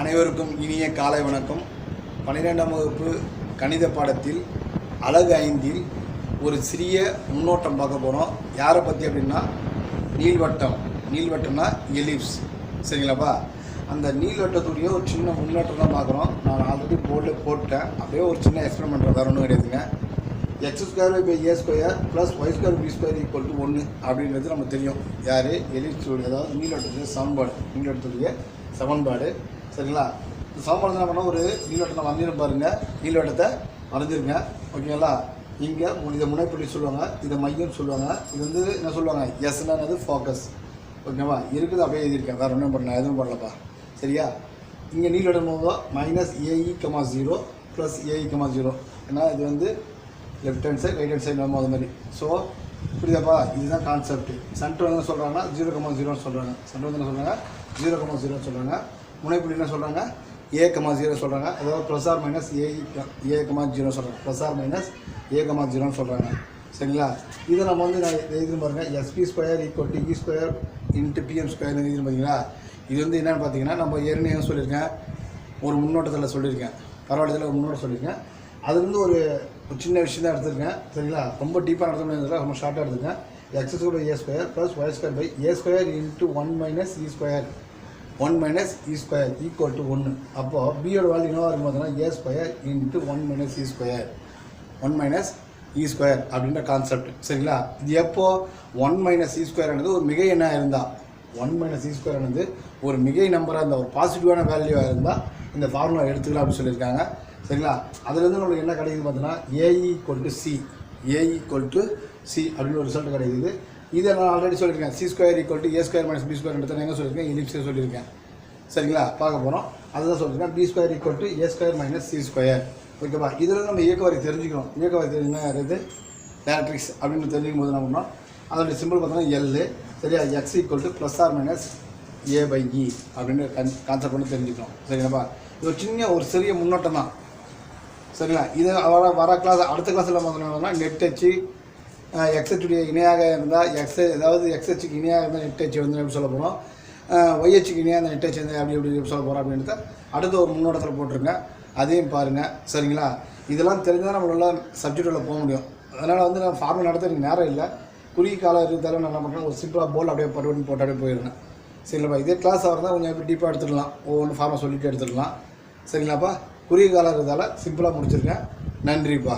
அனைவருக்கும் இனிய காலை வணக்கம். பன்னிரெண்டாம் வகுப்பு கணித பாடத்தில் அழகு ஐந்தில் ஒரு சிறிய முன்னோட்டம் பார்க்க போகிறோம் யாரை பற்றி அப்படின்னா நீள்வட்டம். நீள்வட்டம்னா எலிப்ஸ் சரிங்களாப்பா? அந்த நீள்வட்டத்துடைய ஒரு சின்ன முன்னோட்டம் தான் பார்க்குறோம். நான் ஆல்ரெடி போர்டில் போட்டேன். அப்படியே ஒரு சின்ன எக்ஸ்பெரிமெண்ட் வேறு ஒன்றும் கிடையாதுங்க. X square by a square plus y square b square equal to ஒன்று அப்படின்றது நமக்கு தெரியும். யார்? எலிப்ஸுடைய அதாவது நீள்வட்டத்துடைய சமன்பாடு. நீள்வட்டத்துடைய சமன்பாடு. சரிங்களா? இந்த சமன்பாடு என்ன பண்ணால் ஒரு நீள்வட்டத்தை வரைஞ்சிரும் பாருங்கள் நீள்வட்டத்தை வரைஞ்சிருங்க ஓகேங்களா? இங்கே இதை முனைப்புள்ளி சொல்லுவாங்க. இதை மையம்னு சொல்லுவாங்க. இது வந்து என்ன சொல்லுவாங்க? எஸ்னது ஃபோக்கஸ் ஓகேவா? இருக்குது அப்படியே எழுதியிருக்கேன். வேறு ஒன்றும் பண்ணல. எதுவும் பண்ணலப்பா. சரியா? இங்கே நீள்வட்டம் போதும் minus ae comma zero plus ae comma zero ஏன்னா இது வந்து left hand side right hand side நம்ம அது மாதிரி. ஸோ புரியுதாப்பா? இதுதான் கான்செப்ட் சென்டர் வந்து என்ன சொல்கிறாங்கன்னா ஜீரோ கமா ஜீரோன்னு சொல்கிறாங்க சென்டர் வந்து என்ன சொல்கிறாங்க ஜீரோ கமா ஜீரோன்னு சொல்கிறாங்க முனைப்புள்ளி என்ன சொல்கிறாங்க ஏ கமா ஜீரோ சொல்கிறாங்க அதாவது plus r minus a a comma zero சொல்கிறாங்க plus r minus a comma ஜீரோன்னு சொல்கிறாங்க சரிங்களா? இதை நம்ம வந்து நான் எழுதி பாருங்க. SP square equal d e square into BM square எழுதி பார்த்தீங்களா இது வந்து என்னென்னு பார்த்தீங்கன்னா நம்ம ஏற்கனவே சொல்லியிருக்கேன்? ஒரு முன்னோட்டத்தில் சொல்லியிருக்கேன். பரவாயில்ல ஒரு முன்னோட்டம் சொல்லியிருக்கேன். அது வந்து ஒரு சின்ன விஷயம் தான் எடுத்திருக்கேன். சரிங்களா? ரொம்ப டீப்பாக நடத்த முடியாது ரொம்ப ஷார்ட்டாக எடுத்துருக்கேன். X square by a square plus y square by a square into one minus e square one minus e square equal to ஒன்று அப்போது பியோட வேல்யூ என்னவாக இருக்கும் பார்த்தீங்கன்னா a square into one minus e square one minus e square அப்படின்ற concept சரிங்களா? இது எப்போது ஒன் மைனஸ் இ ஸ்கொயர்ன்றது ஒரு மிகை எண்ணாக இருந்தால் ஒன் மைனஸ் இ e ஸ்கொயர்னது ஒரு மிகை நம்பராக இருந்தால் ஒரு பாசிட்டிவான வேல்யூவாக இருந்தால் இந்த ஃபார்முலா எடுத்துக்கலாம் அப்படின்னு சொல்லியிருக்காங்க. சரிங்களா? அதுலேருந்து நம்மளுக்கு என்ன கிடைக்குது பார்த்தீங்கன்னா a e equal to c a e equal to c அப்படின்னு ஒரு ரிசல்ட் கிடைக்குது. இதை நான் ஆல்ரெடி சொல்லியிருக்கேன். C square equal to a square minus b square எடுத்து எங்கே சொல்லியிருக்கேன்? எலிப்ஸே சொல்லியிருக்கேன். சரிங்களா? பார்க்க போகிறோம் அதுதான் சொல்லியிருக்கேன். B square equal to a square minus c square ஓகேவா இதில் நம்ம இயக்கவரை தெரிஞ்சுக்கணும். இயக்க தெரிஞ்சுன்னா இது டேரக்ட்ரிக்ஸ் அப்படின்னு தெரிஞ்சுக்கும் போது என்ன பண்ணோம் அதோட சிம்பிள் பார்த்தோன்னா எல் சரியா? X equal to plus r minus a by e அப்படின்னு கன் கான்செப்ட் பண்ணி தெரிஞ்சுக்கணும். சரிங்களாப்பா இது ஒரு சின்ன ஒரு சிறிய முன்னோட்டம் தான் சரிங்களா? இது வர வர கிளாஸ் அடுத்த கிளாஸில் பார்த்தோம்னா நெட் டச்சு எக்ஸ்ஹெச்சுடைய இணையாக இருந்தால் எக்ஸ் அதாவது எக்ஸ்ஹெச்சுக்கு இணையாக இருந்தால் நெட் ஹெச் வந்து எப்படி சொல்ல போகிறோம் ஒய்ஹெச்சுக்கு இணையாக இருந்தால் நெட் ஹெச் வந்து அப்படி எப்படி சொல்ல போகிறோம் அப்படின்றத அடுத்த ஒரு முன்னோட்டத்தில் போட்டிருங்க. அதையும் பாருங்கள் சரிங்களா? இதெல்லாம் தெரிஞ்சால் நம்மளால் சப்ஜெக்ட் உள்ள போக முடியும். அதனால் வந்து நான் ஃபார்மல் நடத்த எனக்கு நேரம் இல்லை. குறுகிய காலம் இருந்தாலும் நான் என்ன பண்ணுறேன் ஒரு சிம்பிளாக போல் அப்படியே பட்டு போட்டு அப்படியே போயிருந்தேன் சரிங்களாப்பா இதே கிளாஸ் ஆகிறதா கொஞ்சம் எப்படி டீப்பாக எடுத்துடலாம். ஒவ்வொன்று ஃபார்மை சொல்லிட்டு எடுத்துடலாம். சரிங்களாப்பா? குறுகிய காலம் இருக்கிறதால சிம்பிளாக முடிச்சிருக்கேன் நன்றிப்பா.